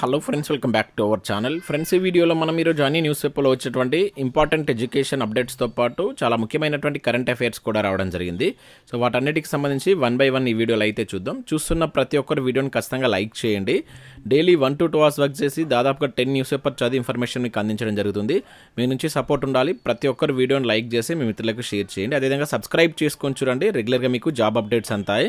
Hello friends welcome back to our channel friends ఈ వీడియోలో మనం ఈరోజు అన్ని న్యూస్ పేపర్లో వచ్చేటువంటి ఇంపార్టెంట్ ఎడ్యుకేషన్ అప్డేట్స్తో పాటు చాలా ముఖ్యమైనటువంటి కరెంట్ అఫైర్స్ కూడా రావడం జరిగింది. సో వాటన్నిటికి సంబంధించి వన్ బై వన్ ఈ వీడియోలో అయితే చూద్దాం. చూస్తున్న ప్రతి ఒక్కరు వీడియోని ఖచ్చితంగా లైక్ చేయండి. Daily one to two hours work చేసి దాదాపుగా టెన్ న్యూస్ పేపర్ చదివి ఇన్ఫర్మేషన్ మీకు అందించడం జరుగుతుంది. మీ నుంచి సపోర్ట్ ఉండాలి. ప్రతి ఒక్కరు వీడియోని లైక్ చేసి మీ మిత్రులకు షేర్ చేయండి. అదేవిధంగా సబ్స్క్రైబ్ చేసుకొని చూడండి. రెగ్యులర్గా మీకు జాబ్ అప్డేట్స్ అంతాయి.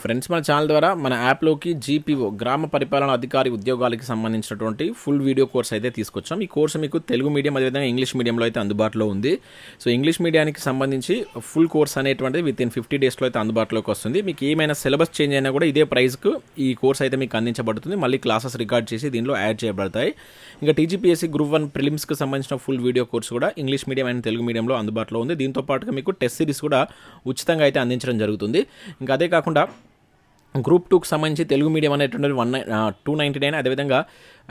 ఫ్రెండ్స్ మన ఛానల్ ద్వారా మన యాప్లోకి జీపీఓ గ్రామ పరిపాలన అధికారి ఉద్యోగాలకి సంబంధించినటువంటి ఫుల్ వీడియో కోర్స్ అయితే తీసుకొచ్చాం. ఈ కోర్సు మీకు తెలుగు మీడియం అదేవిధంగా ఇంగ్లీష్ మీడియంలో అయితే అందుబాటులో ఉంది. సో ఇంగ్లీష్ మీడియానికి సంబంధించి ఫుల్ కోర్స్ అనేటువంటిది విత్ ఇన్ ఫిఫ్టీ డేస్లో అయితే అందుబాటులోకి వస్తుంది. మీకు ఏమైనా సిలబస్ చేంజ్ అయినా కూడా ఇదే ప్రైస్కు ఈ కోర్స్ అయితే మీకు అందించబడుతుంది. మళ్ళీ క్లాసెస్ రికార్డ్ చేసి దీనిలో యాడ్ చేయబడతాయి. ఇంకా టీజీపీఎస్సీ గ్రూప్ వన్ ప్రిలిమ్స్కి సంబంధించిన ఫుల్ వీడియో కోర్స్ కూడా ఇంగ్లీష్ మీడియం అండ్ తెలుగు మీడియంలో అందుబాటులో ఉంది. దీంతో పాటుగా మీకు టెస్ట్ సిరీస్ కూడా ఉచితంగా అయితే అందించడం జరుగుతుంది. ఇంకా అదే కాకుండా గ్రూప్ టూకి సంబంధించి తెలుగు మీడియం అనేటువంటి వన్ టూ నైంటీ నైన్ అదేవిధంగా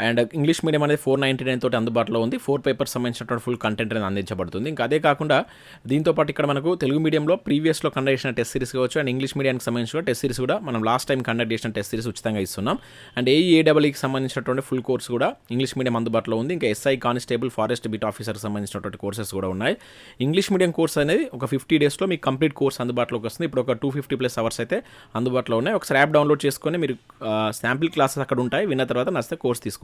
అండ్ ఇంగ్లీష్ మీడియం అనేది ఫోర్ నైంటీ నైన్ తోటి అందుబాటులో ఉంది. ఫోర్ పేపర్స్ సంబంధించినటువంటి ఫుల్ కంటెంట్ అనేది అందించబడుతుంది. ఇంకా అదే కాకుండా దీంతో పాటు ఇక్కడ మనకు తెలుగు మీడియంలో ప్రీవియస్లో కండక్ట్ చేసిన టెస్ట్ సిరీస్ కావచ్చు అండ్ ఇంగ్లీష్ మీడియానికి సంబంధించిన టెస్ట్ సిరీస్ కూడా మనం లాస్ట్ టైం కండక్ట్ చేసిన టెస్ట్ సిరీస్ ఉచితంగా ఇస్తున్నాం. అండ్ ఏఈఏడబ్ల్యూకి సంబంధించినటువంటి ఫుల్ కోర్స్ కూడా ఇంగ్లీష్ మీడియం అందుబాటులో ఉంది. ఇంకా ఎస్ఐ కానిస్టేబుల్ ఫారెస్ట్ బీట్ ఆఫీసర్కి సంబంధించినటువంటి కోర్సెస్ కూడా ఉన్నాయి. ఇంగ్లీష్ మీడియం కోర్స్ అనేది ఒక ఫిఫ్టీ డేస్లో మీకు కంప్లీట్ కోర్స్ అందుబాటులోకి వస్తుంది. ఇప్పుడు ఒక టూ ఫిఫ్టీ ప్లస్ అవర్స్ అయితే అందుబాటులో ఉన్నాయి. ఒకసారి యాప్ డౌన్లోడ్ చేసుకొని మీరు శాంపిల్ క్లాసెస్ అక్కడ ఉంటాయి. విన్న తర్వాత నచ్చితే కోర్స్ తీసుకోండి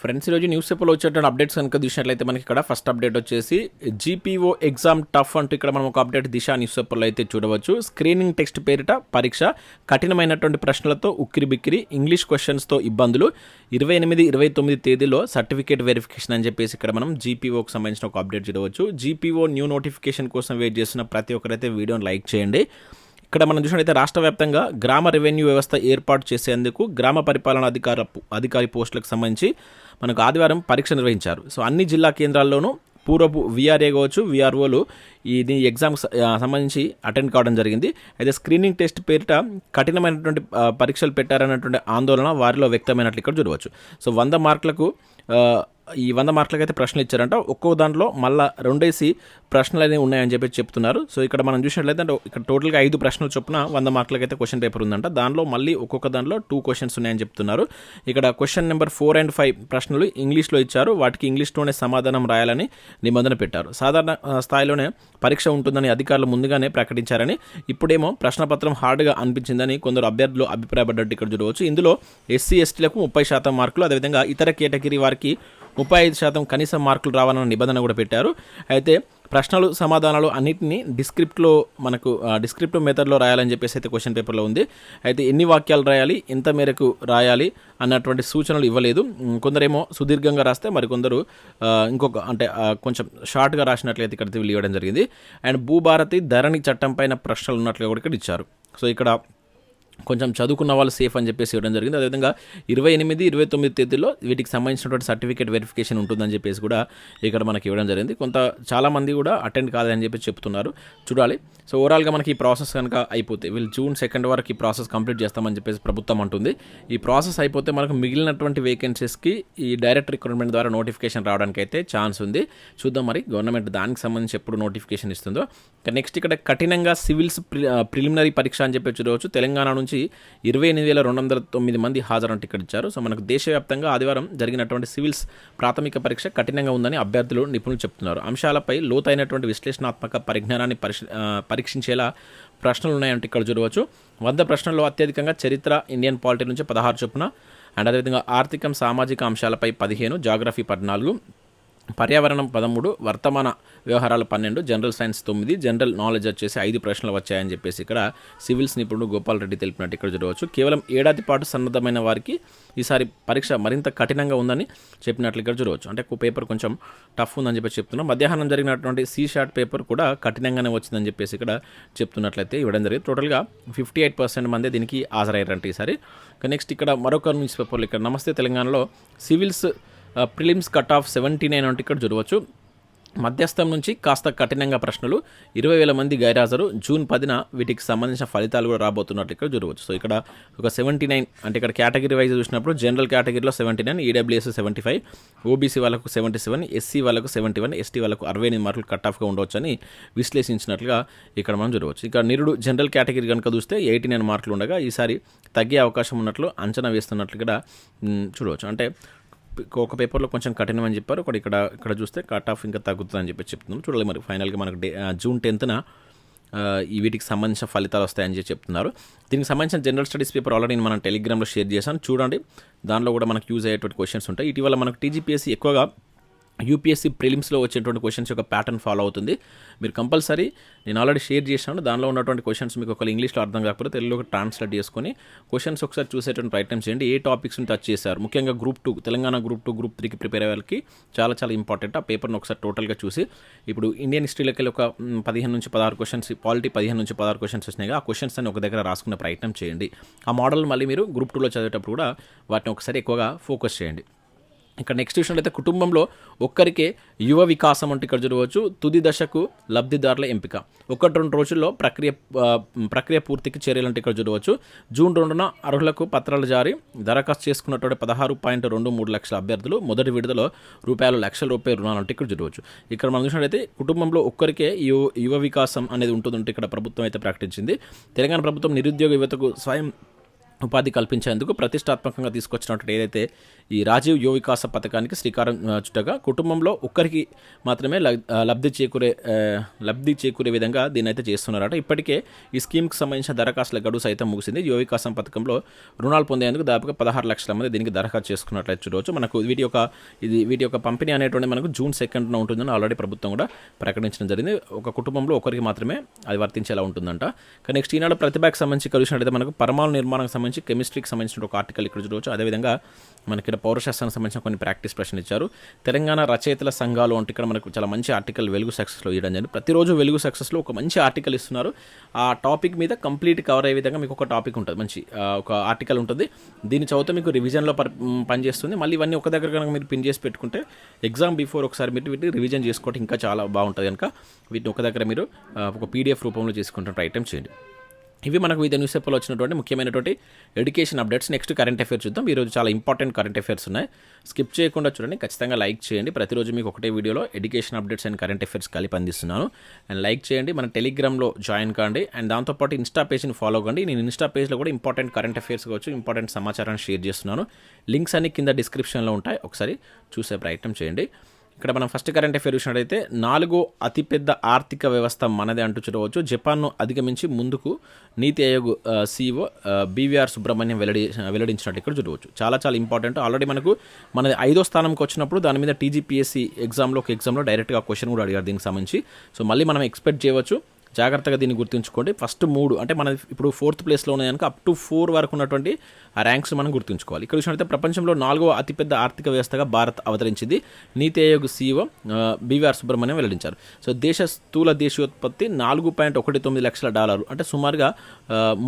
ఫ్రెండ్స్ ఈరోజు న్యూస్ పేపర్లో వచ్చేటువంటి అప్డేట్స్ కనుక చూసినట్లయితే మనకి ఇక్కడ ఫస్ట్ అప్డేట్ వచ్చేసి జీపీఓ ఎగ్జామ్ టఫ్ అంటూ ఇక్కడ మనం ఒక అప్డేట్ దిశ న్యూస్ పేపర్లో అయితే చూడవచ్చు. స్క్రీనింగ్ టెక్స్ట్ పేరిట పరీక్ష కఠినమైనటువంటి ప్రశ్నలతో ఉక్కిరి బిక్కిరి ఇంగ్లీష్ క్వశ్చన్స్తో ఇబ్బందులు. ఇరవై ఎనిమిది ఇరవై తొమ్మిది తేదీలో సర్టిఫికేట్ వెరిఫికేషన్ అని చెప్పేసి ఇక్కడ మనం జీపీఓకి సంబంధించిన ఒక అప్డేట్ చూడవచ్చు. జీపీఓ న్యూ నోటిఫికేషన్ కోసం వెయిట్ చేస్తున్న ప్రతి ఒక్కరైతే వీడియోని లైక్ చేయండి. ఇక్కడ మనం చూసినట్లయితే రాష్ట్ర వ్యాప్తంగా గ్రామ రెవెన్యూ వ్యవస్థ ఏర్పాటు చేసేందుకు గ్రామ పరిపాలన అధికార అధికారి పోస్టులకు సంబంధించి మనకు ఆదివారం పరీక్ష నిర్వహించారు. సో అన్ని జిల్లా కేంద్రాల్లోనూ పూర్వపు విఆర్ఏ కావచ్చు విఆర్ఓలు ఈ దీని ఎగ్జామ్ సంబంధించి అటెండ్ కావడం జరిగింది. అయితే స్క్రీనింగ్ టెస్ట్ పేరిట కఠినమైనటువంటి పరీక్షలు పెట్టారన్నటువంటి ఆందోళన వారిలో వ్యక్తమైనట్లు ఇక్కడ చూడవచ్చు. సో వంద మార్కులకు ఈ వంద మార్కులకి అయితే ప్రశ్నలు ఇచ్చారంట. ఒక్కో దాంట్లో మళ్ళీ రెండేసి ప్రశ్నలు అనేవి ఉన్నాయని చెప్పి చెప్తున్నారు. సో ఇక్కడ మనం చూసినట్లయితే అంటే ఇక్కడ టోటల్గా ఐదు ప్రశ్నలు చొప్పున వంద మార్కులకి అయితే క్వశ్చన్ పేపర్ ఉందంట. దానిలో మళ్ళీ ఒక్కొక్క దాంట్లో టూ క్వశ్చన్స్ ఉన్నాయని చెప్తున్నారు. ఇక్కడ question number four and five ప్రశ్నలు ఇంగ్లీష్లో ఇచ్చారు. వాటికి ఇంగ్లీష్లోనే సమాధానం రాయాలని నిబంధన పెట్టారు. సాధారణ స్థాయిలోనే పరీక్ష ఉంటుందని అధికారులు ముందుగానే ప్రకటించారని ఇప్పుడేమో ప్రశ్నపత్రం హార్డ్గా అనిపించిందని కొందరు అభ్యర్థులు అభిప్రాయపడ్డట్టు ఇక్కడ చూడవచ్చు. ఇందులో ఎస్సీ ఎస్టీలకు ముప్పై శాతం మార్కులు అదేవిధంగా ఇతర కేటగిరీ వారికి ముప్పై ఐదు శాతం కనీస మార్కులు రావాలన్న నిబంధన కూడా పెట్టారు. అయితే ప్రశ్నలు సమాధానాలు అన్నింటినీ డిస్క్రిప్ట్లో మనకు డిస్క్రిప్ట్ మెథడ్లో రాయాలని చెప్పేసి అయితే క్వశ్చన్ పేపర్లో ఉంది. అయితే ఎన్ని వాక్యాలు రాయాలి ఎంత మేరకు రాయాలి అన్నటువంటి సూచనలు ఇవ్వలేదు. కొందరేమో సుదీర్ఘంగా రాస్తే మరికొందరు ఇంకొక అంటే కొంచెం షార్ట్గా రాసినట్లయితే ఇక్కడ ఇవ్వడం జరిగింది. అండ్ భూభారతి ధరణి చట్టం పైన ప్రశ్నలు ఉన్నట్లుగా కూడా ఇక్కడ ఇచ్చారు. సో ఇక్కడ కొంచెం చదువుకున్న వాళ్ళు సేఫ్ అని చెప్పేసి ఇవ్వడం జరిగింది. అదేవిధంగా ఇరవై ఎనిమిది ఇరవై తొమ్మిది తేదీలో వీటికి సంబంధించినటువంటి సర్టిఫికేట్ వెరిఫికేషన్ ఉంటుందని చెప్పేసి కూడా ఇక్కడ మనకి ఇవ్వడం జరిగింది. కొంత చాలామంది కూడా అటెండ్ కాదని చెప్పి చెప్తున్నారు. చూడాలి. సో ఓవరాల్గా మనకి ఈ ప్రాసెస్ కనుక అయిపోతే వీళ్ళు జూన్ సెకండ్ వరకు ఈ ప్రాసెస్ కంప్లీట్ చేస్తామని చెప్పేసి ప్రభుత్వం అంటుంది. ఈ ప్రాసెస్ అయిపోతే మనకు మిగిలినటువంటి వేకెన్సీస్కి ఈ డైరెక్ట్ రిక్రూట్మెంట్ ద్వారా నోటిఫికేషన్ రావడానికి అయితే ఛాన్స్ ఉంది. చూద్దాం మరి గవర్నమెంట్ దానికి సంబంధించి ఎప్పుడు నోటిఫికేషన్ ఇస్తుందో. నెక్స్ట్ ఇక్కడ కఠినంగా సివిల్స్ ప్రిలిమినరీ పరీక్ష అని చెప్పి చూడవచ్చు. తెలంగాణ నుంచి ఇరవై ఎనిమిది వేల రెండు వందల తొమ్మిది మంది హాజరంటే ఇక్కడ ఇచ్చారు. సో మనకు దేశవ్యాప్తంగా ఆదివారం జరిగినటువంటి సివిల్స్ ప్రాథమిక పరీక్ష కఠినంగా ఉందని అభ్యర్థులు నిపుణులు చెప్తున్నారు. అంశాలపై లోతైనటువంటి విశ్లేషణాత్మక పరిజ్ఞానాన్ని పరిశీ పరీక్షించేలా ప్రశ్నలు ఉన్నాయంటే ఇక్కడ చూడవచ్చు. వంద ప్రశ్నల్లో అత్యధికంగా చరిత్ర ఇండియన్ పాలిటీ నుంచి పదహారు చొప్పున అండ్ అదేవిధంగా ఆర్థికం సామాజిక అంశాలపై పదిహేను జాగ్రఫీ పద్నాలుగు పర్యావరణం పదమూడు వర్తమాన వ్యవహారాలు పన్నెండు జనరల్ సైన్స్ తొమ్మిది జనరల్ నాలెడ్జ్ వచ్చేసి ఐదు ప్రశ్నలు వచ్చాయని చెప్పేసి ఇక్కడ సివిల్స్ నిపుణుడు గోపాల్ రెడ్డి తెలిపినట్టు ఇక్కడ చూడవచ్చు. కేవలం ఏడాది పాటు సన్నద్ధమైన వారికి ఈసారి పరీక్ష మరింత కఠినంగా ఉందని చెప్పినట్లు ఇక్కడ చూడవచ్చు. అంటే పేపర్ కొంచెం టఫ్ ఉందని చెప్పి చెప్తున్నాం. మధ్యాహ్నం జరిగినటువంటి సీ షార్ట్ పేపర్ కూడా కఠినంగానే వచ్చిందని చెప్పేసి ఇక్కడ చెప్తున్నట్లయితే ఇవ్వడం జరిగింది. టోటల్గా ఫిఫ్టీ ఎయిట్ పర్సెంట్ మంది దీనికి హాజరయ్యారంటే ఈసారి. నెక్స్ట్ ఇక్కడ మరొక న్యూస్ పేపర్లు ఇక్కడ. నమస్తే తెలంగాణలో. Civils prelims cut off seventy nine అంటే ఇక్కడ చూడవచ్చు మధ్యస్థం నుంచి కాస్త కఠినంగా ప్రశ్నలు. ఇరవై వేల మంది గైరాజరు జూన్ పదిన వీటికి సంబంధించిన ఫలితాలు కూడా రాబోతున్నట్టు ఇక్కడ చూడవచ్చు సో ఇక్కడ ఒక సెవెంటీ నైన్ అంటే ఇక్కడ కేటగిరీ వైజ్ చూసినప్పుడు జనరల్ కేటగిరీలో seventy nine EWS seventy five OBC వాళ్ళకు సెవెంటీ సెవెన్ ఎస్సీ వాళ్ళకు సెవెంటీ వన్ ఎస్టీ వాళ్ళకు అరవై ఎనిమిది మార్కులు కట్ ఆఫ్గా ఉండవచ్చని విశ్లేషించినట్లుగా ఇక్కడ మనం చూడవచ్చు ఇక్కడ నిరుడు జనరల్ కేటగిరీ కనుక చూస్తే ఎయిటీ నైన్ మార్కులు ఉండగా ఈసారి తగ్గే అవకాశం ఉన్నట్లు అంచనా వేస్తున్నట్లు కూడా చూడవచ్చు. అంటే ఒక పేపర్లో కొంచెం కఠినం అని చెప్పారు. ఒకటి ఇక్కడ ఇక్కడ చూస్తే కట్ ఆఫ్ ఇంకా తగ్గుతుంది అని చెప్పి చెప్తున్నారు చూడాలి మరి ఫైనల్గా మనకు డే జూన్ టెన్త్న ఈ వీటికి సంబంధించిన ఫలితాలు వస్తాయని చెప్పి చెప్తున్నారు. దీనికి సంబంధించిన జనరల్ స్టడీస్ పేపర్ ఆల్రెడీ నేను మనం టెలిగ్రామ్లో షేర్ చేశాను. చూడండి దానిలో కూడా మనకు యూజ్ అయ్యేటువంటి క్వశ్చన్స్ ఉంటాయి. ఇటీవల మనకు టీజీపీఎస్సీ ఎక్కువగా యూపీఎస్సీ ప్రిలిమ్స్లో వచ్చేటువంటి క్వశ్చన్స్ యొక్క ప్యాటర్న్ ఫాలో అవుతుంది. మీరు కంపల్సరీ నేను ఆల్రెడీ షేర్ చేశాను. దానిలో ఉన్నటువంటి క్వశ్చన్స్ మీకు ఒకవేళ ఇంగ్లీష్లో అర్థం కాకపోతే తెలుగులోకి ట్రాన్స్లేట్ చేసుకొని క్వశ్చన్స్ ఒకసారి చూసేటువంటి ప్రయత్నం చేయండి. ఏ టాపిక్స్ని టచ్ చేశారు? ముఖ్యంగా group two Telangana group two group త్రీకి ప్రిపేర్ అయ్యే వాళ్ళకి చాలా చాలా ఇంపార్టెంట్ ఆ పేపర్ని ఒకసారి టోటల్గా చూసి ఇప్పుడు ఇండియన్ హిస్టరీలోకి వెళ్ళి ఒక పదిహేను నుంచి పదహారు క్వశ్చన్స్ పాలిటీ పదిహేను నుంచి పదహారు క్వశ్చన్స్ వచ్చినాయి ఆ క్వశ్చన్స్ అని ఒక దగ్గర రాసుకునే ప్రయత్నం చేయండి. ఆ మోడల్ మళ్ళీ మీరు గ్రూప్ టూలో చదివేటప్పుడు కూడా వాటిని ఒకసారి ఎక్కువగా ఫోకస్ చేయండి. ఇక్కడ నెక్స్ట్ అయితే కుటుంబంలో ఒక్కరికే యువ వికాసం అంటే ఇక్కడ చూడవచ్చు తుది దశకు లబ్ధిదారుల ఎంపిక. ఒకటి రెండు రోజుల్లో ప్రక్రియ ప్రక్రియ పూర్తికి చర్యలంటే ఇక్కడ చూడవచ్చు జూన్ రెండున అర్హులకు పత్రాలు జారీ. దరఖాస్తు చేసుకున్నటువంటి పదహారు పాయింట్ రెండు మూడు లక్షల అభ్యర్థులు. మొదటి విడుదల రూపాయలు లక్షల రూపాయలు రుణాలు అంటే ఇక్కడ చూడవచ్చు ఇక్కడ మనం చూసినట్లయితే కుటుంబంలో ఒక్కరికే యువ యువ వికాసం అనేది ఉంటుందంటే ఇక్కడ ప్రభుత్వం అయితే ప్రకటించింది. తెలంగాణ ప్రభుత్వం నిరుద్యోగ యువతకు స్వయం ఉపాధి కల్పించేందుకు ప్రతిష్టాత్మకంగా తీసుకొచ్చినటువంటి ఏదైతే ఈ రాజీవ్ యువ వికాస పథకానికి శ్రీకారం చుట్టగా కుటుంబంలో ఒక్కరికి మాత్రమే లబ్ధి చేకూరే లబ్ధి చేకూరే విధంగా దీన్ని అయితే చేస్తున్నారట. ఇప్పటికే ఈ స్కీమ్కి సంబంధించిన దరఖాస్తుల గడువు సైతం ముగిసింది. యువ వికాసం పథకంలో రుణాలు పొందేందుకు దాదాపుగా పదహారు లక్షల మంది దీనికి దరఖాస్తు చేసుకున్నట్లయితే చూడవచ్చు. మనకు వీటి యొక్క ఇది వీటి యొక్క పంపిణీ అనేటువంటి మనకు జూన్ సెకండ్న ఉంటుందని ఆల్రెడీ ప్రభుత్వం కూడా ప్రకటించడం జరిగింది. ఒక కుటుంబంలో ఒకరికి మాత్రమే అది వర్తించేలా ఉంటుందంట. కానీ నెక్స్ట్ ఈనాడు ప్రతిభకు సంబంధించి కలిసినట్లయితే మనకు పరమాణు నిర్మాణానికి సంబంధించి కెమిస్ట్రీకి సంబంధించిన ఒక ఆర్టికల్ ఇక్కడ చూడవచ్చు. అదేవిధంగా మనకి పౌరశాస్త్రానికి సంబంధించిన కొన్ని ప్రాక్టీస్ ప్రశ్నలు ఇచ్చారు. తెలంగాణ రచయితల సంఘాలు అంటే ఇక్కడ మనకు చాలా మంచి ఆర్టికల్ వెలుగు సక్సెస్లో ఇవ్వడం జరిగింది. ప్రతిరోజు వెలుగు సక్సెస్లో ఒక మంచి ఆర్టికల్ ఇస్తున్నారు. ఆ టాపిక్ మీద కంప్లీట్ కవర్ అయ్యే విధంగా మీకు ఒక టాపిక్ ఉంటుంది. మంచి ఒక ఆర్టికల్ ఉంటుంది. దీని చదివితే మీకు రివిజన్లో పనిచేస్తుంది మళ్ళీ ఇవన్నీ ఒక దగ్గర కనుక మీరు పిన్ చేసి పెట్టుకుంటే ఎగ్జామ్ బిఫోర్ ఒకసారి మీరు వీటిని రివిజన్ చేసుకోవడం ఇంకా చాలా బాగుంటుంది కనుక. వీటిని ఒక దగ్గర మీరు ఒక పీడిఎఫ్ రూపంలో చేసుకుంటే ఐటమ్ చేయండి. ఇవి మనకు వివిధ న్యూస్ పేపర్లో వచ్చినటువంటి ముఖ్యమైనటువంటి education updates next current affairs చూద్దాం. ఈరోజు చాలా ఇంపార్టెంట్ కరెంట్ అఫేర్స్ ఉన్నాయి. స్కిప్ చేయకుండా చూడండి. ఖచ్చితంగా లైక్ చేయండి. ప్రతిరోజు మీకు ఒకటే వీడియోలో education updates and current affairs కలిపి అందిస్తున్నాను. అండ్ లైక్ చేయండి. మన టెలిగ్రామ్లో జాయిన్ కాండి. అండ్ దాంతోపాటు ఇన్స్టా పేజ్ని ఫాలో కండి. నేను ఇన్స్టా పేజ్లో కూడా ఇంపార్టెంట్ కరెంట్ అఫేర్స్ కావచ్చు ఇంపార్టెంట్ సమాచారాన్ని షేర్ చేస్తున్నాను. లింక్స్ అన్ని కింద డిస్క్రిప్షన్లో ఉంటాయి. ఒకసారి చూసే ప్రయత్నం చేయండి. ఇక్కడ మనం ఫస్ట్ కరెంట్ అఫేర్ చూసినట్టయితే నాలుగో అతిపెద్ద ఆర్థిక వ్యవస్థ మనదే అంటూ చూడవచ్చు. జపాన్ను అధిగమించి ముందుకు నీతి ఆయోగ్ సీఈఓ బీవీఆర్ సుబ్రహ్మణ్యం వెల్లడి వెల్లడించినట్టు ఇక్కడ చూడవచ్చు. చాలా చాలా ఇంపార్టెంట్. ఆల్రెడీ మనకు మనది ఐదో స్థానంకి వచ్చినప్పుడు దాని మీద టీజీపీఎస్సీ ఎగ్జామ్లో ఒక ఎగ్జామ్లో డైరెక్ట్గా క్వశ్చన్ కూడా అడిగారు దీనికి సంబంధించి. సో మళ్ళీ మనం ఎక్స్పెక్ట్ చేయవచ్చు. జాగ్రత్తగా దీన్ని గుర్తుంచుకోండి. ఫస్ట్ మూడు అంటే మన ఇప్పుడు ఫోర్త్ ప్లేస్లో ఉన్నాయి కనుక అప్ టు ఫోర్ వరకు ఉన్నటువంటి ఆ ర్యాంక్స్ మనం గుర్తుంచుకోవాలి. ఇక్కడ చూసినట్లయితే ప్రపంచంలో నాలుగో అతిపెద్ద ఆర్థిక వ్యవస్థగా భారత్ అవతరించింది. నీతి ఆయోగ్ సీఈఓ బీవీఆర్ సుబ్రహ్మణ్యం వెల్లడించారు. సో దేశ స్థూల దేశీయోత్పత్తి నాలుగు పాయింట్ ఒకటి తొమ్మిది లక్షల డాలర్లు అంటే సుమారుగా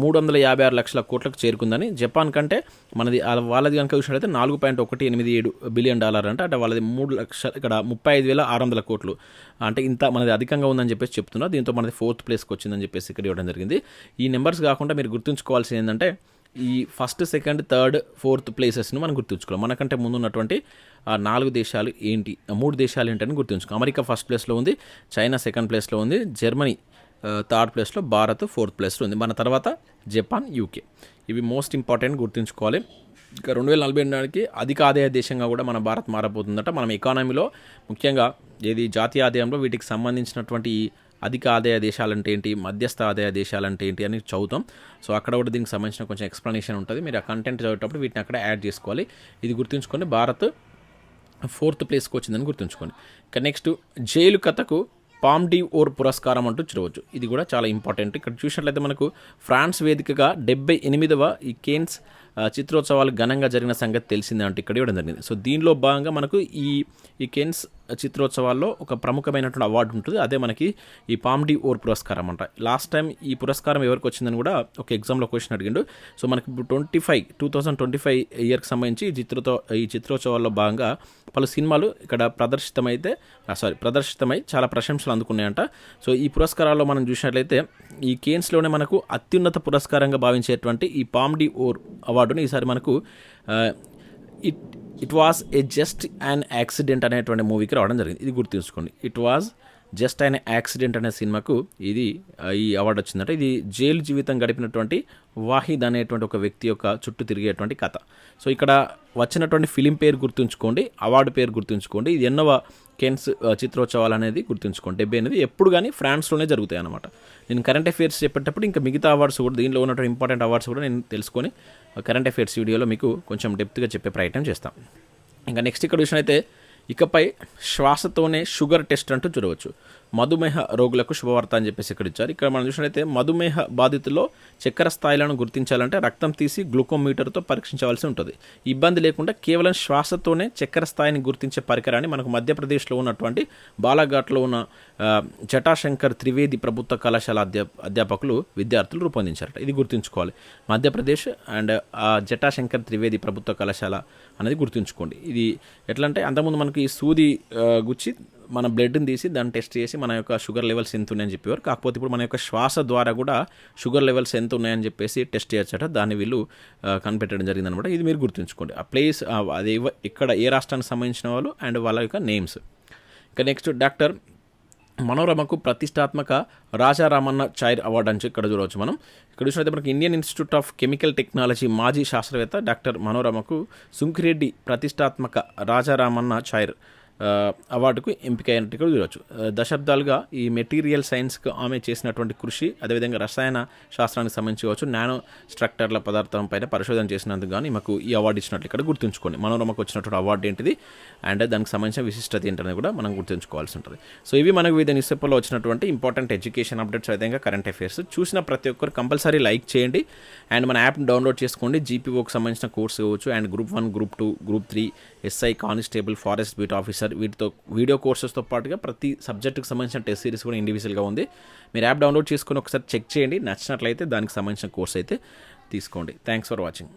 మూడు వందల యాభై ఆరు లక్షల కోట్లకు చేరుకుందని. జపాన్ కంటే మనది వాళ్ళది కనుక చూసినట్లయితే నాలుగు పాయింట్ ఒకటి ఎనిమిది ఏడు బిలియన్ డాలర్ అంటే అంటే వాళ్ళది మూడు లక్షల ఇక్కడ ముప్పై ఐదు వేల ఆరు వందల కోట్లు. అంటే ఇంత మనది అధికంగా ఉందని చెప్పేసి చెప్తున్నారు దీంతో మనది ఫోర్ ఫోర్త్ ప్లేస్కి వచ్చిందని చెప్పేసి ఇక్కడ ఇవ్వడం జరిగింది. ఈ నెంబర్స్ కాకుండా మీరు గుర్తుంచుకోవాల్సింది ఏంటంటే ఈ ఫస్ట్ సెకండ్ థర్డ్ ఫోర్త్ ప్లేసెస్ను మనం గుర్తుంచుకోవాలి. మనకంటే ముందు ఉన్నటువంటి నాలుగు దేశాలు ఏంటి మూడు దేశాలు ఏంటని గుర్తుంచుకో. అమెరికా ఫస్ట్ ప్లేస్లో ఉంది చైనా సెకండ్ ప్లేస్లో ఉంది జర్మనీ థర్డ్ ప్లేస్లో భారత్ ఫోర్త్ ప్లేస్లో ఉంది. మన తర్వాత జపాన్ యూకే. ఇవి మోస్ట్ ఇంపార్టెంట్ గుర్తుంచుకోవాలి. ఇక రెండు వేల నలభై నాటికి అధిక ఆదాయ దేశంగా కూడా మన భారత్ మారబోతుందట. మనం ఎకానమీలో ముఖ్యంగా ఏది జాతీయ ఆదాయంలో వీటికి సంబంధించినటువంటి అధిక ఆదాయ దేశాలంటే ఏంటి? మధ్యస్థ ఆదాయ దేశాలంటే ఏంటి? అని చదువుతాం. సో అక్కడ కూడా దీనికి సంబంధించిన కొంచెం ఎక్స్ప్లెనేషన్ ఉంటుంది. మీరు ఆ కంటెంట్ చదివేటప్పుడు వీటిని అక్కడ యాడ్ చేసుకోవాలి. ఇది గుర్తుంచుకొని భారత్ ఫోర్త్ ప్లేస్కి వచ్చిందని గుర్తుంచుకోండి. ఇక నెక్స్ట్ జైలు కథకు పామ్ డి ఓర్ పురస్కారం అంటూ చూడవచ్చు. ఇది కూడా చాలా ఇంపార్టెంట్ ఇక్కడ చూసినట్లయితే మనకు ఫ్రాన్స్ వేదికగా డెబ్బై ఎనిమిదవ ఈ కేన్స్ చిత్రోత్సవాలు ఘనంగా జరిగిన సంగతి తెలిసిందే అంటే ఇక్కడ ఇవ్వడం జరిగింది. సో దీనిలో భాగంగా మనకు ఈ ఈ కెన్స్ చిత్రోత్సవాల్లో ఒక ప్రముఖమైనటువంటి అవార్డు ఉంటుంది. అదే మనకి ఈ పామ్డి ఓర్ పురస్కారం అంట. లాస్ట్ టైం ఈ పురస్కారం ఎవరికి వచ్చిందని కూడా ఒక ఎగ్జామ్లో క్వశ్చన్ అడిగిండు. సో మనకి ఇప్పుడు twenty five two thousand twenty five ఇయర్కి సంబంధించి ఈ చిత్రతో ఈ చిత్రోత్సవాల్లో భాగంగా పలు సినిమాలు ఇక్కడ ప్రదర్శితమైతే సారీ ప్రదర్శితమై చాలా ప్రశంసలు అందుకున్నాయంట. సో ఈ పురస్కారాల్లో మనం చూసినట్లయితే ఈ కేన్స్లోనే మనకు అత్యున్నత పురస్కారంగా భావించేటువంటి ఈ పామ్డి ఓర్ అవార్డు అవార్డును ఈసారి మనకు it it was a just and accident అనేటువంటి మూవీకి రావడం జరిగింది. ఇది గుర్తుంచుకోండి. ఇట్ వాజ్ జస్ట్ ఆయన యాక్సిడెంట్ అనే సినిమాకు ఇది ఈ అవార్డు వచ్చిందంటే. ఇది జైలు జీవితం గడిపినటువంటి వాహిద్ అనేటువంటి ఒక వ్యక్తి యొక్క చుట్టూ తిరిగేటువంటి కథ. సో ఇక్కడ వచ్చినటువంటి ఫిలిం పేరు గుర్తుంచుకోండి అవార్డు పేరు గుర్తుంచుకోండి. ఇది ఎన్నవ కెన్స్ చిత్రోత్సవాలు అనేది గుర్తుంచుకోండి. డెబ్బై అనేది ఎప్పుడు కానీ ఫ్రాన్స్లోనే జరుగుతాయి అనమాట నేను కరెంట్ అఫైర్స్ చెప్పేటప్పుడు ఇంకా మిగతా అవార్డ్స్ కూడా దీనిలో ఉన్నటువంటి ఇంపార్టెంట్ అవార్డ్స్ కూడా నేను తెలుసుకొని కరెంట్ అఫైర్స్ వీడియోలో మీకు కొంచెం డెప్త్గా చెప్పే ప్రయత్నం చేస్తాం. ఇంకా నెక్స్ట్ ఇక్కడ విషయం అయితే ఇకపై శ్వాసతోనే షుగర్ టెస్ట్ అంటూ చూడవచ్చు. మధుమేహ రోగులకు శుభవార్త అని చెప్పేసి ఇక్కడ ఇచ్చారు. ఇక్కడ మనం చూసినట్లయితే మధుమేహ బాధితుల్లో చక్కెర స్థాయిలను గుర్తించాలంటే రక్తం తీసి గ్లూకోమీటర్తో పరీక్షించవలసి ఉంటుంది. ఇబ్బంది లేకుండా కేవలం శ్వాసతోనే చక్కెర స్థాయిని గుర్తించే పరికరాన్ని మనకు మధ్యప్రదేశ్లో ఉన్నటువంటి బాలాఘాట్లో ఉన్న జటాశంకర్ త్రివేది ప్రభుత్వ కళాశాల అధ్యా అధ్యాపకులు విద్యార్థులు రూపొందించారట. ఇది గుర్తుంచుకోవాలి. మధ్యప్రదేశ్ అండ్ ఆ జటాశంకర్ త్రివేది ప్రభుత్వ కళాశాల అనేది గుర్తుంచుకోండి. ఇది ఎట్లా అంటే అంతకుముందు మనకి ఈ సూది గుచ్చి మన బ్లడ్ని తీసి దాన్ని టెస్ట్ చేసి మన యొక్క షుగర్ లెవెల్స్ ఎంత ఉన్నాయని చెప్పేవారు. కాకపోతే ఇప్పుడు మన యొక్క శ్వాస ద్వారా కూడా షుగర్ లెవెల్స్ ఎంత ఉన్నాయని చెప్పేసి టెస్ట్ చేయొచ్చట. దాన్ని వీళ్ళు కనిపెట్టడం జరిగిందనమాట ఇది మీరు గుర్తుంచుకోండి. ఆ ప్లేస్ అది ఇక్కడ ఏ రాష్ట్రానికి సంబంధించిన వాళ్ళు అండ్ వాళ్ళ యొక్క నేమ్స్. ఇక నెక్స్ట్ డాక్టర్ మనోరమకు ప్రతిష్టాత్మక రాజారామన్న చైర్ అవార్డు అని ఇక్కడ చూడవచ్చు మనం. ఇక్కడ చూసినట్లయితే మనకి Indian Institute of Chemical Technology మాజీ శాస్త్రవేత్త డాక్టర్ మనోరమకు సుంకిరెడ్డి ప్రతిష్టాత్మక రాజారామన్న చైర్ అవార్డుకు ఎంపికైనట్టు కూడా చూడవచ్చు దశాబ్దాలుగా ఈ మెటీరియల్ సైన్స్కు ఆమె చేసినటువంటి కృషి అదేవిధంగా రసాయన శాస్త్రానికి సంబంధించి కావచ్చు నానో స్ట్రక్చర్ల పదార్థం పైన పరిశోధన చేసినందుకు కానీ మాకు ఈ అవార్డు ఇచ్చినట్లు ఇక్కడ గుర్తుంచుకోండి. మనోరమకు వచ్చినటువంటి అవార్డు ఏంటిది? అండ్ దానికి సంబంధించిన విశిష్టత ఏంటనేది కూడా మనం గుర్తుంచుకోవాల్సి ఉంటుంది. సో ఇవి మనకు వివిధ న్యూస్ పేపర్లో వచ్చినటువంటి ఇంపార్టెంట్ ఎడ్యుకేషన్ అప్డేట్స్ విధంగా కరెంట్ అఫైర్స్. చూసిన ప్రతి ఒక్కరు కంపల్సరీ లైక్ చేయండి. అండ్ మన యాప్ డౌన్లోడ్ చేసుకోండి. జీపీఓకి సంబంధించిన కోర్స్ కావచ్చు and group one group two group three SI constable forest beat officer video video కోర్సెస్తో పాటుగా ప్రతి సబ్జెక్టుకి సంబంధించిన టెస్ట్ సిరీస్ కూడా ఇండివిజువల్గా ఉంది. మీరు యాప్ డౌన్లోడ్ చేసుకొని ఒకసారి చెక్ చేయండి. నచ్చినట్లయితే దానికి సంబంధించిన కోర్స్ అయితే తీసుకోండి. Thanks for watching